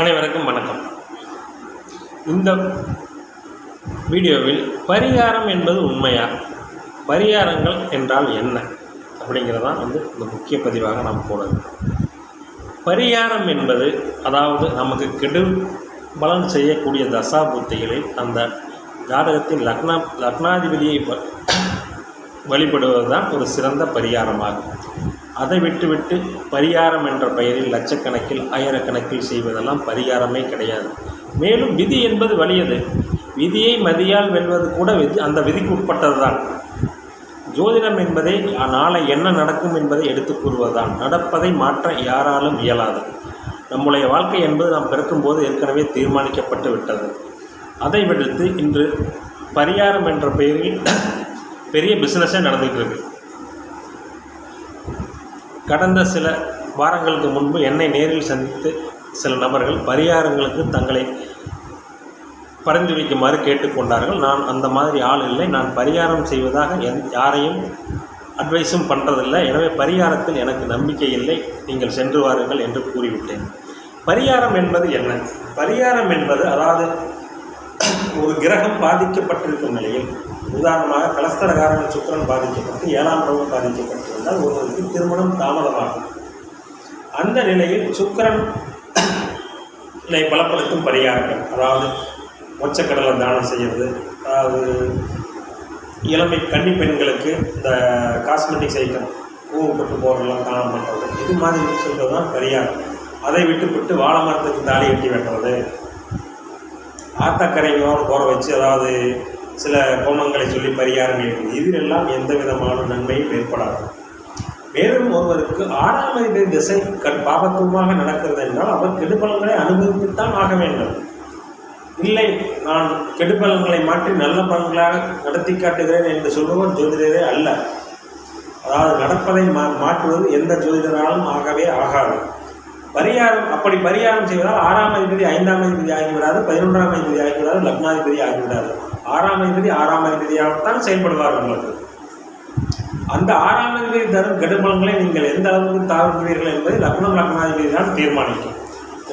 அனைவருக்கும் வணக்கம். இந்த வீடியோவில் பரிகாரம் என்பது உண்மையா? பரிகாரங்கள் என்றால் என்ன? அப்படிங்கிறதான் வந்து இந்த முக்கிய பதிவாக நாம் போனது பரிகாரம் என்பது அதாவது நமக்கு கெடு பலன் செய்யக்கூடிய தசா புத்திகளில் அந்த ஜாதகத்தின் லக்னா லக்னாதிபதியை வழிபடுவது தான் ஒரு சிறந்த பரிகாரமாகும். அதை விட்டுவிட்டு பரிகாரம் என்ற பெயரில் லட்சக்கணக்கில் ஆயிரக்கணக்கில் செய்வதெல்லாம் பரிகாரமே கிடையாது. மேலும் விதி என்பது வலியது. விதியை மதியால் வெல்வது கூட விதி அந்த விதிக்கு உட்பட்டது தான் ஜோதிடம் என்பதே நாளை என்ன நடக்கும் என்பதை எடுத்து கூறுவதுதான். நடப்பதை மாற்ற யாராலும் இயலாது. நம்முடைய வாழ்க்கை என்பது நாம் பிறக்கும்போது ஏற்கனவே தீர்மானிக்கப்பட்டு விட்டது. அதை விடுத்து இன்று பரிகாரம் என்ற பெயரில் பெரிய பிஸ்னஸே நடந்துகிட்டு இருக்கு. கடந்த சில வாரங்களுக்கு முன்பு என்னை நேரில் சந்தித்து சில நபர்கள் பரிகாரங்களுக்கு தங்களை பரிந்து வைக்குமாறு கேட்டுக்கொண்டார்கள். நான் அந்த மாதிரி ஆள் இல்லை. நான் பரிகாரம் செய்வதாக எந் யாரையும் அட்வைஸும் பண்ணுறதில்லை எனவே பரிகாரத்தில் எனக்கு நம்பிக்கை இல்லை. நீங்கள் சென்று வாருங்கள் என்று கூறிவிட்டேன். பரிகாரம் என்பது என்ன? பரிகாரம் என்பது அதாவது ஒரு கிரகம் பாதிக்கப்பட்டிருக்கும் நிலையில் உதாரணமாக கலஸ்தரகாரன் சுக்கிரன் பாதிக்கப்பட்டு ஏழாம் ரவம் பாதிக்கப்பட்டிருந்தால் ஒருவருக்கு திருமணம் தாமதமாகும். அந்த நிலையில் சுக்கிரன் பலப்படுத்தும் பரிகாரங்கள் அதாவது மொச்சக்கடலை தானம் செய்கிறது அதாவது இளமை கன்னி பெண்களுக்கு இந்த காஸ்மெட்டிக்ஸ் ஐட்டம் பூவு போட்டு போடுறதெல்லாம் தானம் பண்ணுறது இது மாதிரி சொல்கிறது தான் பரிகாரம். அதை விட்டுவிட்டு வாழை மரத்துக்கு தாலி கட்டி வெட்டுறது ஆத்தக்கரையோடு போற வச்சு அதாவது சில கோமங்களை சொல்லி பரிகாரங்கள் இருக்குது இதிலெல்லாம் எந்த விதமான நன்மையும் ஏற்படாது. மேலும் ஒருவருக்கு ஆறாம் அதிபதி திசை கண் பாபத்துவமாக நடக்கிறது என்றால் அவர் கெடுபலங்களை அனுபவித்துத்தான் ஆக வேண்டும். இல்லை நான் கெடுபலங்களை மாற்றி நல்ல பலன்களாக நடத்தி காட்டுகிறேன் என்று சொல்பவர் ஜோதிடரே அல்ல. அதாவது நடப்பதை மா மாற்றுவது எந்த ஜோதிடராலும் ஆகவே ஆகாது. பரிகாரம் அப்படி பரிகாரம் செய்வதால் ஆறாம் அதிபதி ஐந்தாம் அதிபதி ஆகிவிடாது பதினொன்றாம் அதிபதி ஆகிவிடாது லக்னாதிபதி ஆகிவிடாது ஆறாம் அதிபதி ஆறாம் அதிபதியாகத்தான் செயல்படுவார் உங்களுக்கு. அந்த ஆறாம் அதிபதி தரும் கெடுபலங்களை நீங்கள் எந்த அளவுக்கு தாழ்த்துவீர்கள் என்பதை லக்னம் லக்னாதிபதி தான் தீர்மானிக்கும்.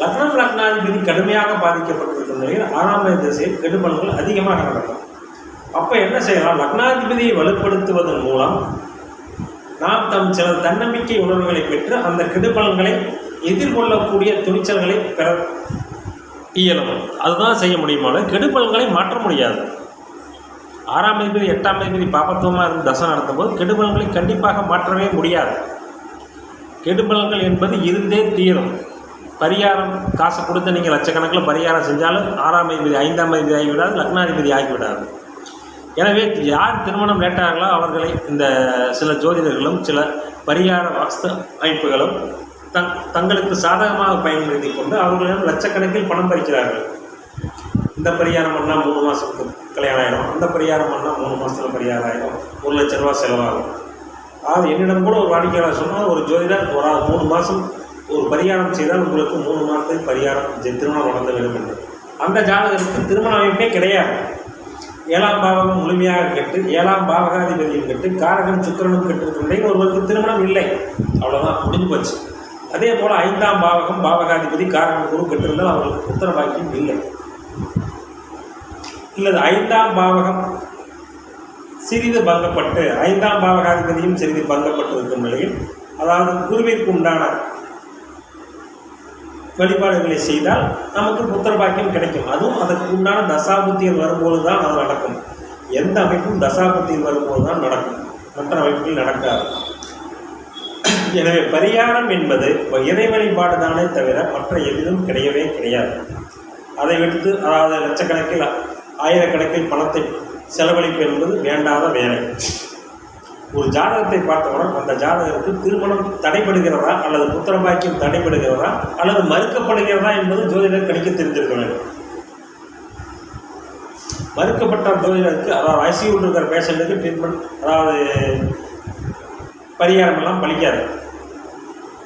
லக்னம் லக்னாதிபதி கடுமையாக பாதிக்கப்பட்டிருக்கும் நிலையில் ஆறாம் திசையில் கெடுபலங்கள் அதிகமாக நடக்கும். அப்போ என்ன செய்யலாம்? லக்னாதிபதியை வலுப்படுத்துவதன் மூலம் நாம் தம் சில தன்னம்பிக்கை உணர்வுகளை பெற்று அந்த கெடுபலங்களை எதிர்கொள்ளக்கூடிய துணிச்சல்களை பெற இயலும். அதுதான் செய்ய முடியுமான கெடுபலன்களை மாற்ற முடியாது. ஆறாம் தேதி எட்டாம் தேதி பாபத்துவமாக இருந்து தசை நடத்தும் போது கெடுபலன்களை கண்டிப்பாக மாற்றவே முடியாது. கெடுபலன்கள் என்பது இருந்தே தீரும். பரிகாரம் காசு கொடுத்து நீங்கள் லட்சக்கணக்கில் பரிகாரம் செஞ்சாலும் ஆறாம் அதிபதி ஐந்தாம் அதிபதி ஆகிவிடாது லக்னாதிபதி ஆகிவிடாது. எனவே யார் திருமணம் லேட்டார்களோ அவர்களை இந்த சில ஜோதிடர்களும் சில பரிகார வாஸ்து அமைப்புகளும் தங் தங்களுக்கு சாதகமாக பயன்படுத்தி கொண்டு அவர்களிடம் லட்சக்கணக்கில் பணம் பறிக்கிறார்கள். இந்த பரிகாரம் பண்ணால் மூணு மாதத்துக்கு கல்யாணம் ஆகிடும் அந்த பரிகாரம் பண்ணால் மூணு மாதத்தில் பரிகாரம் ஆகிடும் ஒரு லட்ச ரூபா செலவாகும். அதாவது என்னிடம் கூட ஒரு வாடிக்கையாளர் சொன்னால் ஒரு ஜோதிடர் ஒரு மூணு மாதம் ஒரு பரிகாரம் செய்தால் உங்களுக்கு மூணு மாதத்துக்கு பரிகாரம் திருமணம் நடந்து வேண்டும் என்று அந்த ஜாதகத்துக்கு திருமண அமைப்பே கிடையாது. ஏழாம் பாவகம் முழுமையாக கெட்டு ஏழாம் பாவகாதிபதியும் கெட்டு காரகன் சுக்கரனும் கெட்டு ஒருவருக்கு திருமணம் இல்லை. அவ்வளோதான் முடிஞ்சு போச்சு. அதே போல் ஐந்தாம் பாவகம் பாவகாதிபதி காரணம் குரு கெட்டிருந்தால் அவர்களுக்கு புத்திர பாக்கியம் இல்லை. இல்லது ஐந்தாம் பாவகம் சிறிது பங்கப்பட்டு ஐந்தாம் பாவகாதிபதியும் சிறிது பங்கப்பட்டு இருக்கும் நிலையில் அதாவது குருவிற்கு உண்டான வழிபாடுகளை செய்தால் நமக்கு புத்திர பாக்கியம் கிடைக்கும். அதுவும் அதற்கு உண்டான தசாபுத்தியில் வரும்போது தான் அது நடக்கும். எந்த அமைப்பும் தசாபுத்தியில் வரும்போது தான் நடக்கும். மற்ற அமைப்புகள் நடக்காது. எனவே பரிகாரம் என்பது இறை வழிபாடு தானே தவிர மற்ற எதிலும் கிடையவே கிடையாது. அதை விட்டு அதாவது லட்சக்கணக்கில் ஆயிரக்கணக்கில் பணத்தை செலவழிப்பு என்பது வேண்டாத வேலை. ஒரு ஜாதகத்தை பார்த்தவுடன் அந்த ஜாதகருக்கு திருமணம் தடைபடுகிறதா அல்லது புத்திர பாக்கியம் தடைபடுகிறதா அல்லது மறுக்கப்படுகிறதா என்பது ஜோதிடர் கணிக்க தெரிஞ்சிருக்க வேண்டும். மறுக்கப்பட்ட ஜோதிடருக்கு அதாவது ஐசியூவில் இருக்கிற பேஷண்ட்டுக்கு ட்ரீட்மெண்ட் அதாவது பரிகாரம் எல்லாம் பலிக்காது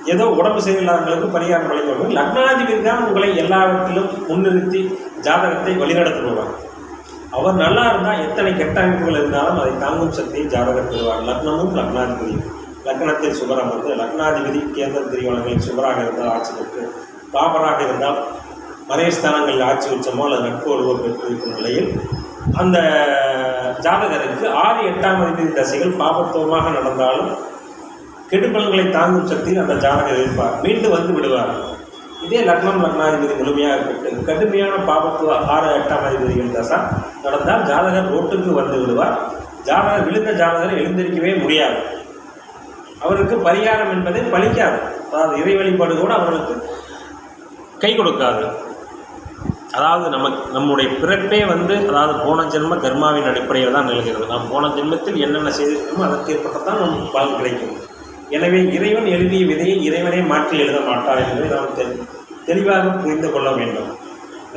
ஏதோ உடம்பு சரியில்லாதவங்களுக்கு பரிகாரம் பலிக்க லக்னாதிபதி தான் உங்களை எல்லாவற்றிலும் முன்னிறுத்தி ஜாதகத்தை வழிநடத்துவார் அவர் நல்லா இருந்தால் எத்தனை கெட்ட அமைப்புகள் இருந்தாலும் அதை தாங்கும் சக்தியை ஜாதகர் பெறுவார். லக்னமும் லக்னாதிபதி. லக்னத்தில் சுபரம் வந்து லக்னாதிபதி கேந்திர திரிகோணங்களில் சுபராக இருந்தால் ஆட்சி பெற்று பாபராக இருந்தால் மறைஸ்தானங்களில் ஆட்சி உச்சமோ அல்லது நட்பு வலுவோ பெற்றிருக்கும் நிலையில் அந்த ஜாதகருக்கு ஆறு எட்டாம் அதிபதி தசைகள் பாபத்துவமாக நடந்தாலும் கெடுபலன்களை தாங்கும் சக்தியில் அந்த ஜாதகர் இருப்பார். மீண்டும் வந்து விடுவார். இதே லக்னம் லக்னாதிபதி முழுமையாக இருக்கட்டும் கடுமையான பாபத்துவ ஆறு எட்டாம் அதிபதிகள் தசா நடந்தால் ஜாதகர் ரோட்டுக்கு வந்து விடுவார். ஜாதகர் விழுந்த ஜாதகர் எழுந்திருக்கவே முடியாது. அவருக்கு பரிகாரம் என்பதை பலிக்காது அதாவது இறை வழிபாடு கூட அவர்களுக்கு கை கொடுக்காது. அதாவது நமக்கு நம்முடைய பிறப்பே வந்து அதாவது போன ஜென்ம கர்மாவின் அடிப்படையில் தான் நிகழ்கிறது. நாம் போன ஜென்மத்தில் என்னென்ன செய்திருக்கோமோ அதற்கு ஏற்பட்டதான் நமக்கு பலன் கிடைக்கும். எனவே இறைவன் எழுதிய விதையை இறைவனே மாற்றி எழுத மாட்டார் என்பதை நாம் தெ தெளிவாக புரிந்து கொள்ள வேண்டும்.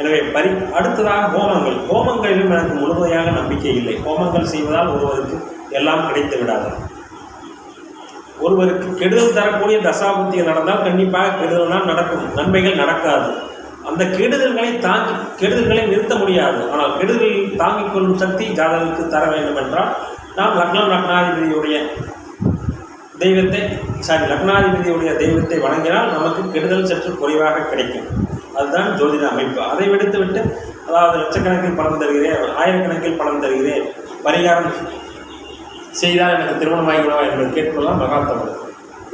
எனவே பரி அடுத்ததாக ஹோமங்கள். ஹோமங்களிலும் எனக்கு முழுமையாக நம்பிக்கை இல்லை. ஹோமங்கள் செய்வதால் ஒருவருக்கு எல்லாம் கிடைத்து விடாது. ஒருவருக்கு கெடுதல் தரக்கூடிய தசாபுத்திகள் நடந்தால் கண்டிப்பாக கெடுதல்னால் நடக்கும். நன்மைகள் நடக்காது. அந்த கெடுதல்களை தாங்கி கெடுதல்களை நிறுத்த முடியாது. ஆனால் கெடுதலில் தாங்கிக் கொள்ளும் சக்தி ஜாதகத்துக்கு தர வேண்டும் என்றால் நாம் லக்னம் லக்னாதிபதியுடைய தெய்வத்தை சாரி லக்னாதிபதியுடைய தெய்வத்தை வணங்கினால் நமக்கு கெடுதல் சற்று குறைவாக கிடைக்கும். அதுதான் ஜோதிட அமைப்பு. அதை விடுத்துவிட்டு அதாவது லட்சக்கணக்கில் பணம் தருகிறேன் ஆயிரக்கணக்கில் பணம் தருகிறேன் பரிகாரம் செய்தால் எனக்கு திருமணம் திருமணமாகிவிடவா என்று கேட்கலாம் மகாத்தவர்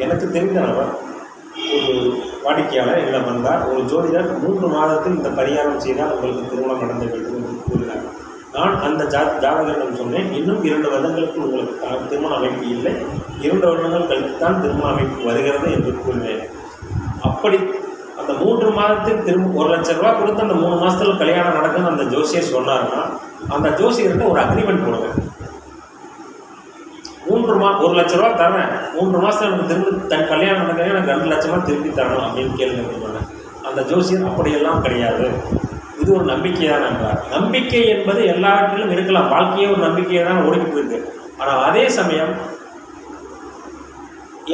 எனக்கு தெரிந்த நபர் ஒரு வாடிக்கையாளர் என்னிடம் வந்தார் ஒரு ஜோதிடர் மூன்று மாதத்தில் இந்த பரிகாரம் செய்தால் உங்களுக்கு திருமணம் நடந்து வேண்டும் என்று கூறினார். நான் அந்த ஜா ஜாதகரிடம் சொன்னேன் இன்னும் இரண்டு வருடங்களுக்கு உங்களுக்கு திருமண அமைப்பு இல்லை. இரண்டு வருடங்கள் கழித்துத்தான் திரும்ப அமைப்பு வருகிறது என்று கூறுவேன். அப்படி அந்த மூன்று மாதத்தில் திரும்ப ஒரு லட்ச ரூபா கொடுத்து அந்த மூணு மாதத்தில் கல்யாணம் நடக்குன்னு அந்த ஜோசியர் சொன்னார்னா அந்த ஜோசியர்கிட்ட ஒரு அக்ரிமெண்ட் போடுங்க. மூன்று மா ஒரு லட்ச ரூபா தரேன். மூன்று மாதத்தில் எனக்கு திரும்ப தன் கல்யாணம் நடக்கிறேன் எனக்கு ரெண்டு லட்சமாக திருப்பி தரணும் அப்படின்னு கேள்வி அந்த ஜோசியர் அப்படியெல்லாம் கிடையாது. இது ஒரு நம்பிக்கை தான் என்றார் நம்பிக்கை என்பது எல்லாவற்றிலும் இருக்கலாம். வாழ்க்கையே ஒரு நம்பிக்கையை தான் ஓடிக்கிட்டு இருக்கு. ஆனால் அதே சமயம்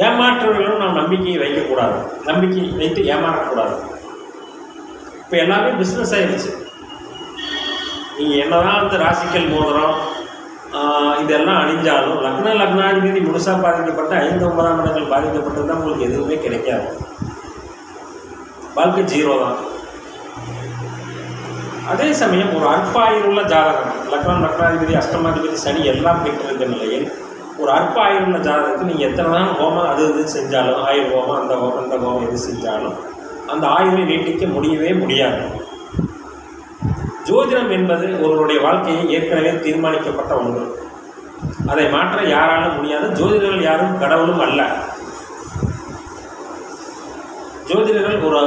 ஏமாற்றுவர்களும் நாம் நம்பிக்கையை வைக்கக்கூடாது. நம்பிக்கை வைத்து ஏமாறக்கூடாது. இப்போ எல்லாமே பிஸ்னஸ் ஆயிடுச்சு. நீங்கள் என்னதான் வந்து ராசிக்கல் மோதிரம் இதெல்லாம் அணிஞ்சாலும் லக்ன லக்னாதிபதி முழுசாக பாதிக்கப்பட்ட ஐந்து ஒன்பதாம் இடங்கள் பாதிக்கப்பட்டது தான் உங்களுக்கு எதுவுமே கிடைக்காது. வாழ்க்கை ஜீரோ தான். அதே சமயம் ஒரு அற்பாயிரம் உள்ள ஜாதகம் லக்னம் லக்னாதிபதி அஷ்டமாதிபதி சனி எல்லாம் பெற்றிருக்க நிலையில் ஒரு அற்ப ஆயுளுள்ள ஜாதகத்துக்கு நீங்கள் எத்தனை தான் ஹோமம் அது இது செஞ்சாலும் ஆயுள் ஹோமம் அந்த ஹோமம் அந்த ஹோமம் எது செஞ்சாலும் அந்த ஆயுளை நீட்டிக்க முடியவே முடியாது. ஜோதிடம் என்பது ஒருவருடைய வாழ்க்கையை ஏற்கனவே தீர்மானிக்கப்பட்ட ஒன்று. அதை மாற்ற யாராலும் முடியாது ஜோதிடர்கள் யாரும் கடவுளும் அல்ல. ஜோதிடர்கள் ஒரு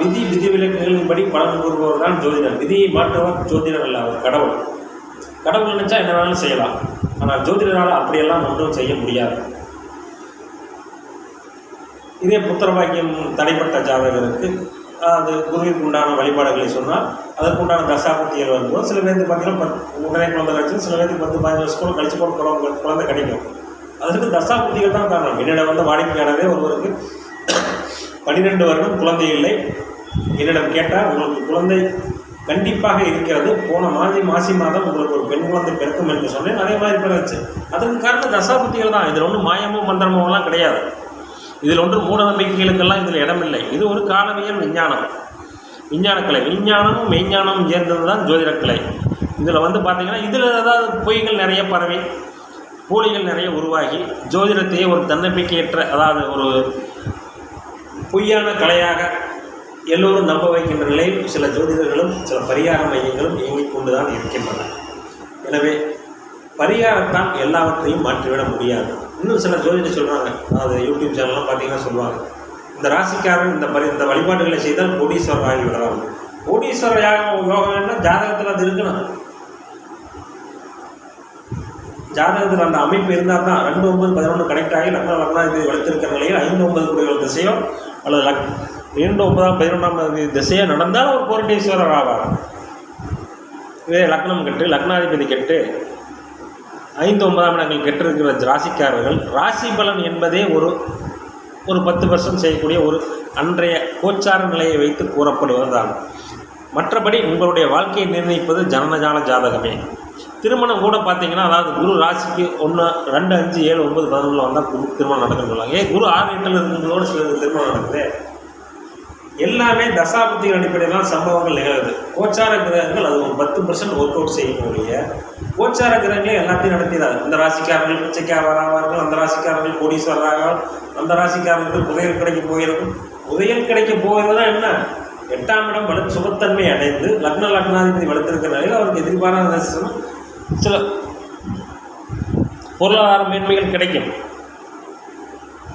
விதி விதிவிலக்குகளின்படி பலன் கூறுபவர் தான் ஜோதிடர். விதியை மாற்றுவர் ஜோதிடர் அல்ல அவர் கடவுள். கடவுள் நினைச்சா என்ன வேணாலும் செய்யலாம். ஆனால் ஜோதிடரால் அப்படியெல்லாம் ஒன்றும் செய்ய முடியாது. இதே புத்திரபாக்கியம் தடைப்பட்ட ஜாதகருக்கு அது குருவிற்கு உண்டான வழிபாடுகளை சொன்னால் அதற்குண்டான தசாபுத்திகள் வரும்போது சில பேருக்கு பார்த்தீங்கன்னா பத்து உடனே குழந்தை கிடைச்சு சில பேருக்கு பத்து பதினஞ்சு வருஷம் கூட கழிச்சு கூட குழந்தை குழந்தை கிடைக்கும். அதற்கு தசாபுத்திகள் தான் காரணம். என்னிடம் வந்து வாடிக்கையாளரே ஒருவருக்கு பன்னிரெண்டு வருடம் குழந்தை இல்லை. என்னிடம் கேட்டால் உங்களுக்கு குழந்தை கண்டிப்பாக இருக்கிறது. போன மாதிரி மாசி மாதம் உங்களுக்கு ஒரு பெண் குழந்தை பிறக்கும் என்று சொன்னேன். அதே மாதிரி பிறந்துச்சு. அதற்கு காரணம் தசாபுத்திகள் தான். இதில் ஒன்றும் மாயமோ மந்திரமோலாம் கிடையாது. இதில் ஒன்று மூட நம்பிக்கைகளுக்கெல்லாம் இதில் இடமில்லை. இது ஒரு காலவியல் விஞ்ஞானம். விஞ்ஞானக்கலை. விஞ்ஞானமும் மெய்ஞானமும் சேர்ந்தது தான் ஜோதிடக்கலை. இதில் வந்து பார்த்தீங்கன்னா இதில் ஏதாவது பொய்கள் நிறைய பரவி போலிகள் நிறைய உருவாகி ஜோதிடத்தையே ஒரு தன்னம்பிக்கையற்ற அதாவது ஒரு பொய்யான கலையாக எல்லோரும் நம்ப வைக்கின்ற நிலையில் சில ஜோதிடர்களும் சில பரிகார மையங்களும் இயங்கிக் கொண்டு தான் இருக்கின்றன. எனவே பரிகாரத்தால் எல்லாவற்றையும் மாற்றிவிட முடியாது. இன்னும் சில ஜோதிடர் சொல்கிறாங்க அதாவது யூடியூப் சேனல்லாம் பார்த்தீங்கன்னா சொல்லுவாங்க. இந்த ராசிக்காரன் இந்த பரி இந்த வழிபாடுகளை செய்தால் கோடீஸ்வரர் ஆகிவிடலாம் கோடீஸ்வரர் யாகம் யோகம்னா ஜாதகத்தில் அது இருக்கணும். ஜாதகத்தில் அந்த அமைப்பு இருந்தால் தான் ரெண்டு ஒன்பது பதினொன்று கனெக்ட் ஆகி லக்ன லக்னாதிபதி வளர்த்திருக்கிற நிலையில் ஐந்து ஒன்பது குடிகள் திசையோ அல்லது லக் இரண்டு ஒன்பதாம் பதினொன்றாம் திசையாக நடந்தால் ஒரு கோரண்டீஸ்வரர் ஆவார். இதே லக்னம் கெட்டு லக்னாதிபதி கெட்டு ஐந்து ஒன்பதாம் இடங்கள் கெட்டிருக்கிற ராசிக்காரர்கள் ராசி பலன் என்பதே ஒரு ஒரு பத்து பர்சன்ட் செய்யக்கூடிய ஒரு அன்றைய கோச்சார நிலையை வைத்து கூறப்படுவதுதான். மற்றபடி உங்களுடைய வாழ்க்கையை நிர்ணயிப்பது ஜனனஜால ஜாதகமே. திருமணம் கூட பார்த்தீங்கன்னா அதாவது குரு ராசிக்கு ஒன்று ரெண்டு அஞ்சு ஏழு ஒன்பது பதினொன்றில் வந்தால் குரு திருமணம் நடக்குன்னு சொல்லுவாங்க. ஏன் குரு ஆறு எட்டில் இருக்கும்போது சில திருமணம் நடக்குது. எல்லாமே தசாபத்தின் அடிப்படையில் தான் சம்பவங்கள் நிகழுது. கோச்சார கிரகங்கள் அது ஒரு பத்து பர்சன்ட் ஒர்க் அவுட் செய்யக்கூடிய கோச்சார கிரகங்களே எல்லாத்தையும் நடத்திடாது இந்த ராசிக்காரர்கள் பிச்சைக்காரர்கள் அந்த ராசிக்காரர்கள் கோடீஸ்வரராக அந்த ராசிக்காரர்கள் புதையல் கிடைக்க போகிறதும் புதையல் கிடைக்க போகிறதுனா என்ன? எட்டாம் இடம் வலு சுபத்தன்மை அடைந்து லக்ன லக்னாதிபதி வலுத்திருக்கிற நிலையில் அவருக்கு எதிர்பாராத சில பொருளாதார மேன்மைகள் கிடைக்கும்.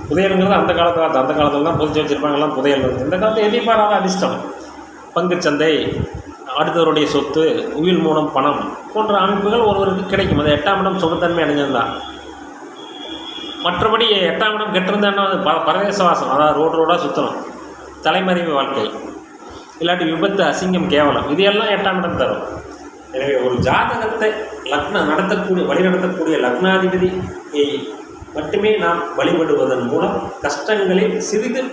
புதையலுங்கிறது அந்த காலத்தில் தான் அந்த காலத்தில் தான் புதைச்சி வச்சிருப்பாங்கலாம் புதையல் இருந்து. இந்த காலத்தில் எதிர்பாராத அதிர்ஷ்டம். பங்குச்சந்தை அடுத்தவருடைய சொத்து உயில் மூலம் பணம் போன்ற அமைப்புகள் ஒருவருக்கு கிடைக்கும். அது எட்டாம் இடம் சுகத்தன்மை அடைஞ்சிருந்தான் மற்றபடி எட்டாம் இடம் கெட்டிருந்தான்னா அது ப பரதேசவாசம். அதாவது ரோடு ரோடாக சுற்றணும் தலைமறைவு வாழ்க்கை. இல்லாட்டி விபத்து அசிங்கம் கேவலம். இது எல்லாம் எட்டாம் இடம் தரும். எனவே ஒரு ஜாதகத்தை லக்னம் நடத்தக்கூடிய வழிநடத்தக்கூடிய லக்னாதிபதி மட்டுமே நாம் வழிபடுவதன் மூலம் கஷ்டங்களை சிறிது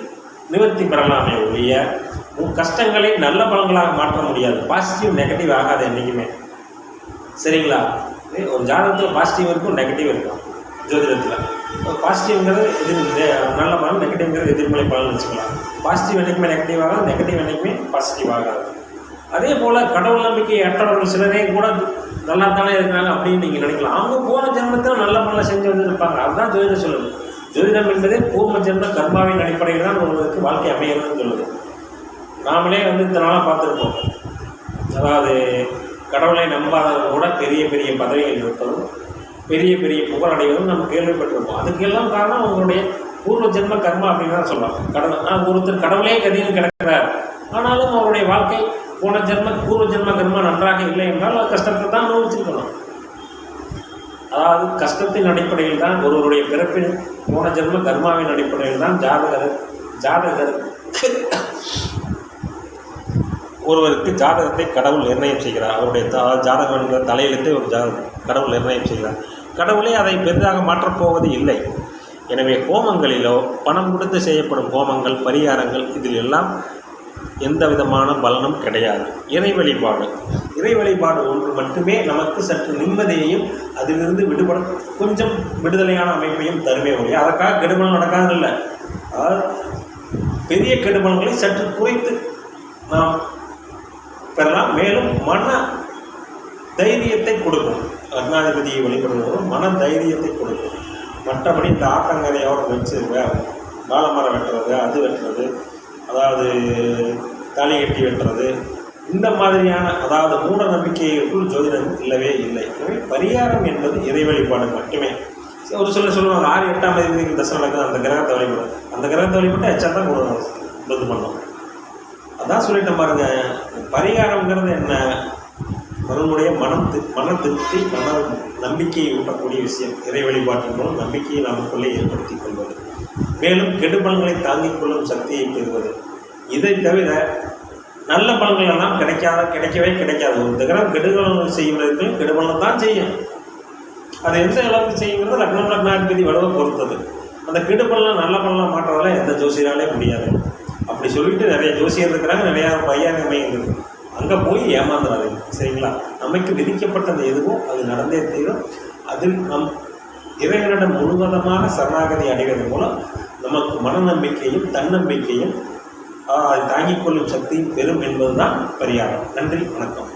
நிவர்த்தி பெறலாமே ஒழிய உன் கஷ்டங்களை நல்ல பலன்களாக மாற்ற முடியாது. பாசிட்டிவ் நெகட்டிவ் ஆகாது என்றைக்குமே சரிங்களா? ஒரு ஜாதகத்தில் பாசிட்டிவ் இருக்கும் நெகட்டிவ் இருக்கும். ஜோதிடத்தில். பாசிட்டிவ்ங்கிறது எதிர் நல்ல பலன் நெகட்டிவ்ங்கிறது எதிர்மறை பலன் வச்சுக்கலாம். பாசிட்டிவ் என்றைக்குமே நெகட்டிவ் ஆகாது நெகட்டிவ் என்றைக்குமே பாசிட்டிவ் ஆகாது. அதே போல் கடவுள் நம்பிக்கை அற்றவர்கள் சிலரே கூட நல்லா தானே இருக்கிறாங்க அப்படின்னு நீங்கள் நினைக்கலாம். அவங்க போன ஜென்மத்தில் நல்ல பலனை செஞ்சு வந்துருப்பாங்க. அதுதான் ஜோதிடம் சொல்லுது. ஜோதிடம் என்பதே பூர்வ ஜென்ம கர்மாவின் அடிப்படையில் தான் ஒருவருக்கு வாழ்க்கை அமையணும்னு சொல்லுது. நாமளே வந்து இத்தனை நாளாக பார்த்துருப்போம். அதாவது கடவுளை நம்பாதவங்க கூட பெரிய பெரிய பதவிகள் இருப்பதும் பெரிய பெரிய புகழ் அடைவதும் நம்ம கேள்விப்பட்டிருப்போம். அதுக்கெல்லாம் காரணம் அவங்களுடைய பூர்வ ஜென்ம கர்மா அப்படின்னு தான் சொல்லலாம். கடவுள் ஒருத்தர் கடவுளே கதியில் கிடக்கிறார். ஆனாலும் அவருடைய வாழ்க்கை போன ஜென்ம பூர்வ ஜென்ம கர்மா நன்றாக இல்லை என்றால் அது கஷ்டத்தை தான் அனுபவிச்சிருக்கணும். அதாவது கஷ்டத்தின் அடிப்படையில் தான் ஒருவருடைய பிறப்பின் போன ஜென்ம கர்மாவின் அடிப்படையில் தான் ஜாதகர் ஜாதகர் ஒருவருக்கு ஜாதகத்தை கடவுள் நிர்ணயம் செய்கிறார். அவருடைய ஜாதகம் என்ற தலையெழுத்தை ஒரு ஜா கடவுள் நிர்ணயம் செய்கிறார். கடவுளே அதை பெரிதாக மாற்றப் போவது இல்லை. எனவே ஹோமங்களிலோ பணம் கொடுத்து செய்யப்படும் ஹோமங்கள் பரிகாரங்கள் இதில் எல்லாம் எந்த விதமான பலனும் கிடையாது. இறை வழிபாடு. இறை வழிபாடு ஒன்று மட்டுமே நமக்கு சற்று நிம்மதியையும் அதிலிருந்து விடுபட கொஞ்சம் விடுதலையான அமைப்பையும் தருமே ஒழிய அதற்காக கெடுபலம் நடக்காதில்லை அதாவது பெரிய கெடுபலங்களை சற்று குறைத்து நாம் பெறலாம். மேலும் மன தைரியத்தை கொடுக்கும். ரத்னாதிபதியை வழிபடுவதும் மன தைரியத்தை கொடுக்கும். மற்றபடி இந்த ஆட்டங்கரையோடு வச்சுருவேன் வாழைமரம் வெட்டுறது அது வெட்டுறது அதாவது தாலி கட்டி வெட்டுறது இந்த மாதிரியான அதாவது மூட நம்பிக்கைகளுக்குள் ஜோதிடம் இல்லவே இல்லை. எனவே பரிகாரம் என்பது இறை வழிபாடு மட்டுமே. ஒரு சிலர் சொல்லுவாங்க ஆறு எட்டாம் தேதி தசை நடக்குது அந்த கிரகத்தை வழிபடும் அந்த கிரகத்தை வழிபட்டு எச்சா தான் இது பண்ணோம். அதான் சொல்லிட்டேன் பாருங்க பரிகாரம்ங்கிறது என்ன? நம்மளுடைய மனம் தி- மன திருப்தி மன நம்பிக்கையை ஊட்டக்கூடிய விஷயம். இறை வழிபாட்டின் மூலம் நம்பிக்கையை நமக்குள்ளே ஏற்படுத்திக் கொள்வது. மேலும் கெடு பலன்களை தாங்கிக் கொள்ளும் சக்தியை பெறுவது. இதை தவிர நல்ல பலன்கள் எல்லாம் கிடைக்காத கிடைக்கவே கிடைக்காது. ஒரு தகரம் கெடுபலன்கள் செய்வதற்கு கெடுபலன் தான் செய்யும். அது எந்த அளவுக்கு செய்யுங்கிறது லக்னம் லக்னாதிபதி வலுவை பொறுத்தது. அந்த கெடுபலனை நல்ல பலனாக மாற்றதெல்லாம் எந்த ஜோசியராலே முடியாது. அப்படி சொல்லிட்டு நிறைய ஜோசியர் இருக்கிறாங்க நிறையா பையன் மையம் அங்கே போய் ஏமாந்துடாதீங்க சரிங்களா? நமக்கு விதிக்கப்பட்டது எதுவோ அது நடந்தே தீரும். அதில் நம் இறைவனிடம் முழுவதமாக சரணாகதி அடைவதன் மூலம் நமக்கு மனநம்பிக்கையும் தன்னம்பிக்கையும் தாங்கிக் கொள்ளும் சக்தியும் பெறும் என்பதுதான் பரிகாரம். நன்றி வணக்கம்.